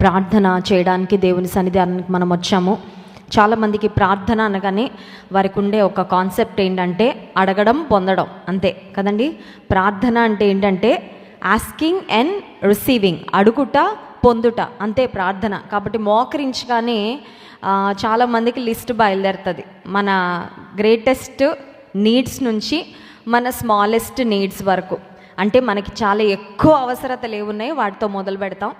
ప్రార్థన చేయడానికి దేవుని సన్నిధానానికి మనం వచ్చాము. చాలామందికి ప్రార్థన అనగానే వారికి ఉండే ఒక కాన్సెప్ట్ ఏంటంటే అడగడం పొందడం. అంతే కదండి? ప్రార్థన అంటే ఏంటంటే ఆస్కింగ్ అండ్ రిసీవింగ్ అడుగుట పొందుట. అంతే ప్రార్థన. కాబట్టి మోకరించగానే చాలామందికి లిస్ట్ బయలుదేరుతుంది. మన గ్రేటెస్ట్ నీడ్స్ నుంచి మన స్మాలెస్ట్ నీడ్స్ వరకు. అంటే మనకి చాలా ఎక్కువ అవసరతలు ఏమున్నాయి వాటితో మొదలు పెడతాం.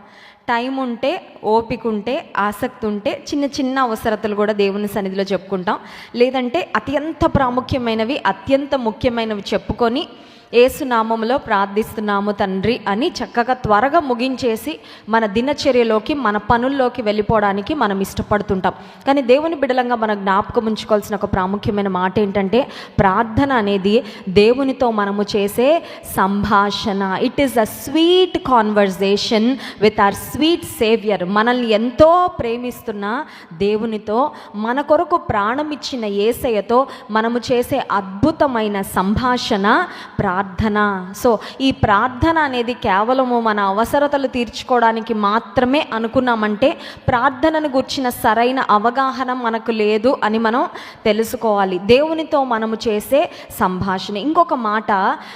టైం ఉంటే ఓపిక ఉంటే ఆసక్తి ఉంటే చిన్న చిన్న అవసరతలు కూడా దేవుని సన్నిధిలో చెప్పుకుంటాం. లేదంటే అత్యంత ప్రాముఖ్యమైనవి అత్యంత ముఖ్యమైనవి చెప్పుకొని ఏసునామంలో ప్రార్థిస్తున్నాము తండ్రి అని చక్కగా త్వరగా ముగించేసి మన దినచర్యలోకి మన పనుల్లోకి వెళ్ళిపోవడానికి మనం ఇష్టపడుతుంటాం. కానీ దేవుని బిడలంగా మన జ్ఞాపకం ఉంచుకోవాల్సిన ఒక ప్రాముఖ్యమైన మాట ఏంటంటే ప్రార్థన అనేది దేవునితో మనము చేసే సంభాషణ. It is a sweet conversation with our sweet saviour మనల్ని ఎంతో ప్రేమిస్తున్న దేవునితో మన కొరకు ప్రాణం ఇచ్చిన ఏసయ్యతో మనము చేసే అద్భుతమైన సంభాషణ ప్రార్థన. సో ఈ ప్రార్థన అనేది కేవలము మన అవసరతలు తీర్చుకోవడానికి మాత్రమే అనుకున్నామంటే ప్రార్థనను గుర్చిన సరైన అవగాహన మనకు లేదు అని మనం తెలుసుకోవాలి. దేవునితో మనము చేసే సంభాషణ. ఇంకొక మాట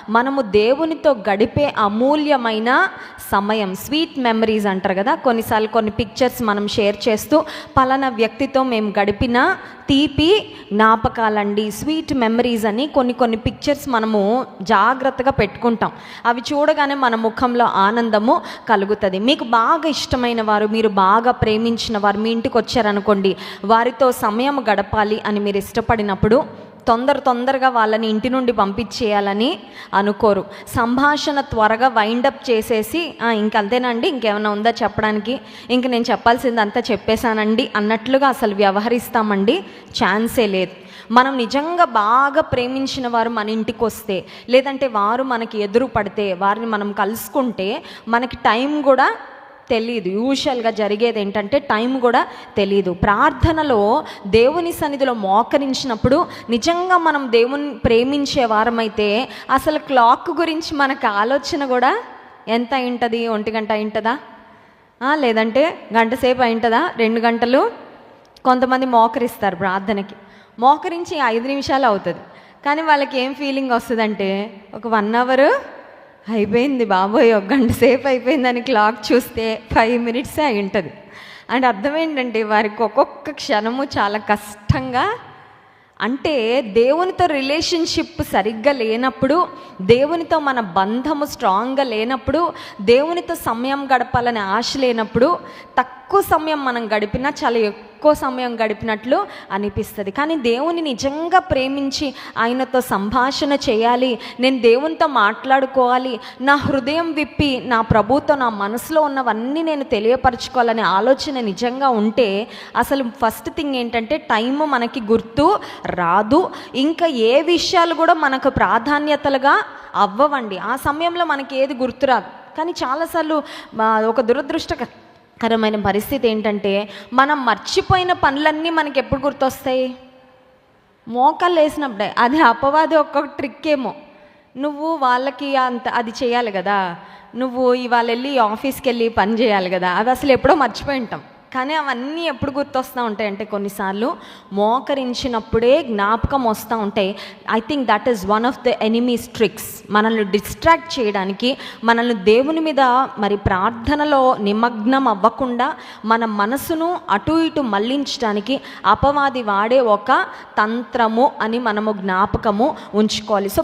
మనము దేవునితో గడిపే అమూల్యమైన సమయం స్వీట్ మెమరీస్ అంటారు కదా. కొన్నిసార్లు కొన్ని పిక్చర్స్ మనం షేర్ చేస్తూ పలానా వ్యక్తితో మేము గడిపిన తీపి జ్ఞాపకాలండి స్వీట్ మెమరీస్ అని కొన్ని కొన్ని పిక్చర్స్ మనము జాగ్రత్తగా పెట్టుకుంటాం. అవి చూడగానే మన ముఖంలో ఆనందము కలుగుతుంది. మీకు బాగా ఇష్టమైన వారు మీరు బాగా ప్రేమించిన వారు మీ ఇంటికి వచ్చారనుకోండి వారితో సమయం గడపాలి అని మీరు ఇష్టపడినప్పుడు తొందర తొందరగా వాళ్ళని ఇంటి నుండి పంపించేయాలని అనుకోరు. సంభాషణ త్వరగా వైండప్ చేసేసి ఇంకంతేనండి ఇంక అంతేనండి ఇంకేమైనా ఉందా చెప్పడానికి? ఇంక నేను చెప్పాల్సింది అంతా చెప్పేశానండి అన్నట్లుగా అసలు వ్యవహరిస్తామండి. ఛాన్సే లేదు. మనం నిజంగా బాగా ప్రేమించిన వారు మన ఇంటికి వస్తే లేదంటే వారు మనకి ఎదురు పడితే వారిని మనం కలుసుకుంటే మనకి టైం కూడా తెలియదు యూజువల్గా జరిగేది ఏంటంటే టైం కూడా తెలియదు ప్రార్థనలో దేవుని సన్నిధిలో మోకరించినప్పుడు నిజంగా మనం దేవుని ప్రేమించే వారమైతే అసలు క్లాక్ గురించి మనకు ఆలోచన కూడా ఎంత అయింటుంది? ఒంటి గంట అయింటుందా? లేదంటే గంట సేపు అయింటుందా? రెండు గంటలు? కొంతమంది మోకరిస్తారు ప్రార్థనకి. మోకరించి ఐదు నిమిషాలు అవుతుంది. కానీ వాళ్ళకి ఏం ఫీలింగ్ వస్తుందంటే ఒక వన్ అవరు అయిపోయింది బాబోయ్ ఒక గంట సేపు అయిపోయిందని క్లాక్ చూస్తే ఫైవ్ మినిట్సే అయి ఉంటుంది. అండ్ అర్థం ఏంటంటే వారికి ఒక్కొక్క క్షణము చాలా కష్టంగా అంటే దేవునితో రిలేషన్షిప్ సరిగ్గా లేనప్పుడు దేవునితో మన బంధము స్ట్రాంగ్గా లేనప్పుడు దేవునితో సమయం గడపాలనే ఆశ లేనప్పుడు తక్కువ సమయం మనం గడిపినా చాలా ఎక్కువ సమయం గడిపినట్లు అనిపిస్తుంది. కానీ దేవుని నిజంగా ప్రేమించి ఆయనతో సంభాషణ చేయాలి నేను దేవునితో మాట్లాడుకోవాలి నా హృదయం విప్పి నా ప్రభుతో నా మనసులో ఉన్నవన్నీ నేను తెలియపరచుకోవాలనే ఆలోచన నిజంగా ఉంటే అసలు ఫస్ట్ థింగ్ ఏంటంటే టైం మనకి గుర్తు రాదు. ఇంకా ఏ విషయాలు కూడా మనకు ప్రాధాన్యతలుగా అవ్వవండి. ఆ సమయంలో మనకి ఏది గుర్తురాదు కానీ చాలాసార్లు ఒక దురదృష్ట కరమైన పరిస్థితి ఏంటంటే మనం మర్చిపోయిన పనులన్నీ మనకి ఎప్పుడు గుర్తొస్తాయి? మోకాలు వేసినప్పుడే అది అపవాది ఒక్క ట్రిక్ ఏమో. నువ్వు వాళ్ళకి అంత అది చేయాలి కదా. నువ్వు ఇవాళ వెళ్ళి ఆఫీస్కి వెళ్ళి పని చేయాలి కదా. అది అసలు ఎప్పుడో మర్చిపోయి ఉంటాం. కానీ అవన్నీ ఎప్పుడు గుర్తొస్తూ ఉంటాయి అంటే కొన్నిసార్లు మోకరించినప్పుడే జ్ఞాపకం వస్తూ ఉంటాయి I think that is one of the enemy's tricks మనల్ని డిస్ట్రాక్ట్ చేయడానికి మనల్ని దేవుని మీద మరి ప్రార్థనలో నిమగ్నం అవ్వకుండా మన మనసును అటు ఇటు మళ్ళించడానికి అపవాది వాడే ఒక తంత్రము అని మనము జ్ఞాపకము ఉంచుకోవాలి. సో